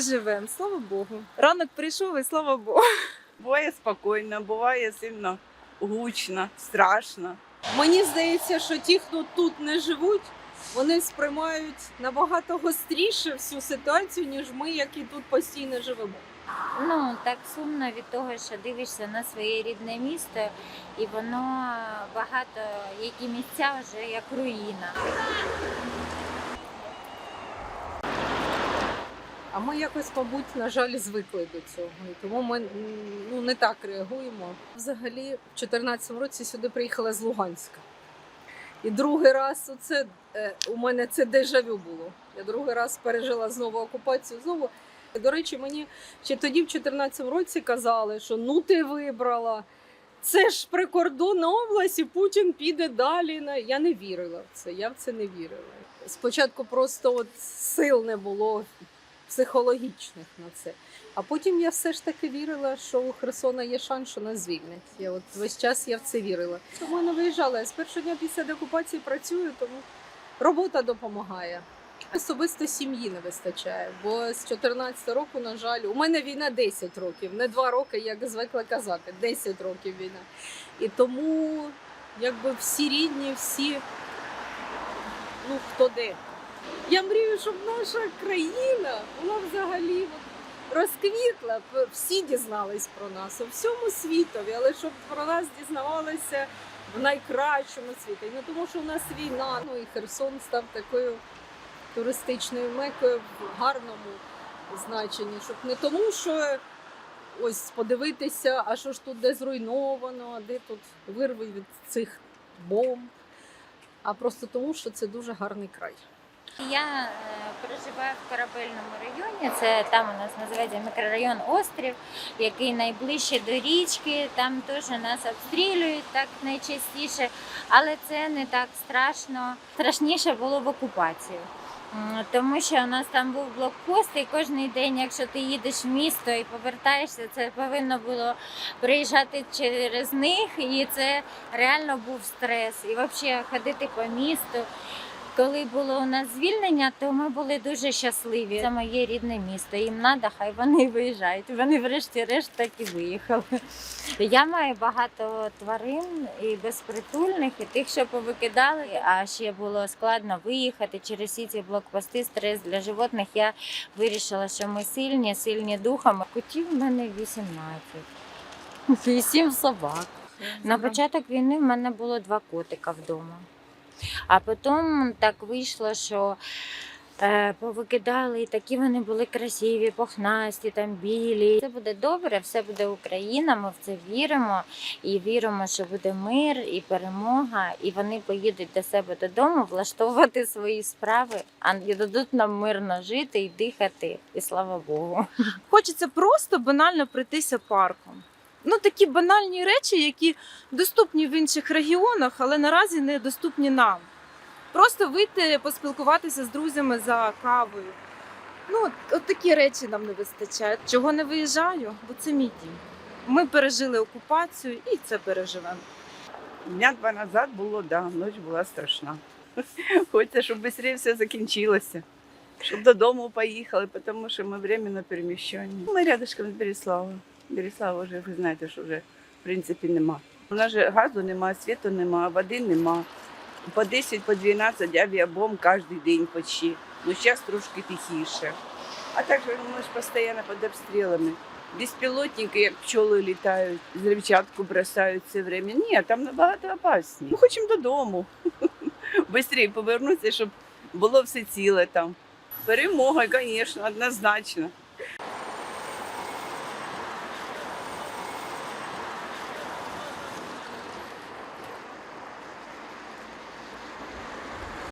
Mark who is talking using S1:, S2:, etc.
S1: живемо, слава Богу. Ранок прийшов і слава Богу.
S2: Буває спокійно, буває сильно гучно, страшно.
S3: Мені здається, що ті, хто тут не живуть, вони сприймають набагато гостріше всю ситуацію, ніж ми, які тут постійно живемо.
S4: Ну так сумно від того, що дивишся на своє рідне місто, і воно багато які місця вже як руїна.
S3: А ми якось, мабуть, на жаль, звикли до цього. І тому ми ну, не так реагуємо. Взагалі, в 2014 році сюди приїхала з Луганська. І другий раз оце, е, у мене це дежавю було. Я другий раз пережила знову окупацію. Знову. До речі, мені ще тоді, в 2014 році, казали, що ну ти вибрала. Це ж прикордонна область, і Путін піде далі. Я не вірила в це. Я в це не вірила. Спочатку просто от сил не було психологічних на це. А потім я все ж таки вірила, що у Херсона є шанс, що нас звільнять. Я от весь час я в це вірила. Тому я не виїжджала. Я з першого дня після деокупації працюю, тому робота допомагає. Особисто сім'ї не вистачає, бо з 14 року, на жаль, у мене війна 10 років, не 2 роки, як звикли казати, 10 років війна. І тому якби всі рідні, всі, ну хто де. Я мрію, щоб наша країна вона взагалі розквітла, всі дізнались про нас у всьому світові, але щоб про нас дізнавалися в найкращому світі. Не тому, що у нас війна, ну і Херсон став такою туристичною мекою в гарному значенні, щоб не тому, що ось подивитися, а що ж тут де зруйновано, а де тут вирви від цих бомб, а просто тому, що це дуже гарний край.
S4: Я е, проживаю в корабельному районі. Це там у нас називається мікрорайон Острів, який найближче до річки. Там теж нас обстрілюють так найчастіше, але це не так страшно. Страшніше було в окупацію. Тому що у нас там був блокпост, і кожен день, якщо ти їдеш в місто і повертаєшся, це повинно було приїжджати через них, і це реально був стрес. І взагалі ходити по місту. Коли було у нас звільнення, то ми були дуже щасливі. Це моє рідне місто. Їм треба, хай вони виїжджають. Вони врешті-решт так і виїхали. Я маю багато тварин і безпритульних, і тих, що повикидали. А ще було складно виїхати через всі ці блокпости, стрес для животних. Я вирішила, що ми сильні, сильні духом. Котів в мене 18. І сім собак. На початок війни в мене було два котика вдома. А потім так вийшло, що е, повикидали, і такі вони були красиві, похнасті, там білі. Це буде добре, все буде Україна. Ми в це віримо і віримо, що буде мир і перемога, і вони поїдуть до себе додому, влаштовувати свої справи, а дадуть нам мирно жити і дихати. І слава Богу.
S1: Хочеться просто банально пройтися парком. Ну, такі банальні речі, які доступні в інших регіонах, але наразі не доступні нам. Просто вийти, поспілкуватися з друзями за кавою. Ну, от, от такі речі нам не вистачає. Чого не виїжджаю? Бо це мій дім. Ми пережили окупацію і це переживемо.
S2: Дня два назад було, да, ніч була страшна. Хочеться, щоб швидше все закінчилося. Щоб додому поїхали, тому що ми временно переміщені. Ми рядышком з Береслава. Береслава вже, ви знаєте, що вже в принципі нема. У нас же газу нема, світу нема, води нема. По 10, по 12 авіабомб кожен день почти. Ну зараз трошки тихіше. А так же ми ж постійно під обстрілами. Безпілотники, як пчоли літають, зривчатку бросають все время. Ні, там набагато опасні. Ми хочемо додому. Бистріше повернутися, щоб було все ціле там. Перемога, звісно, однозначно.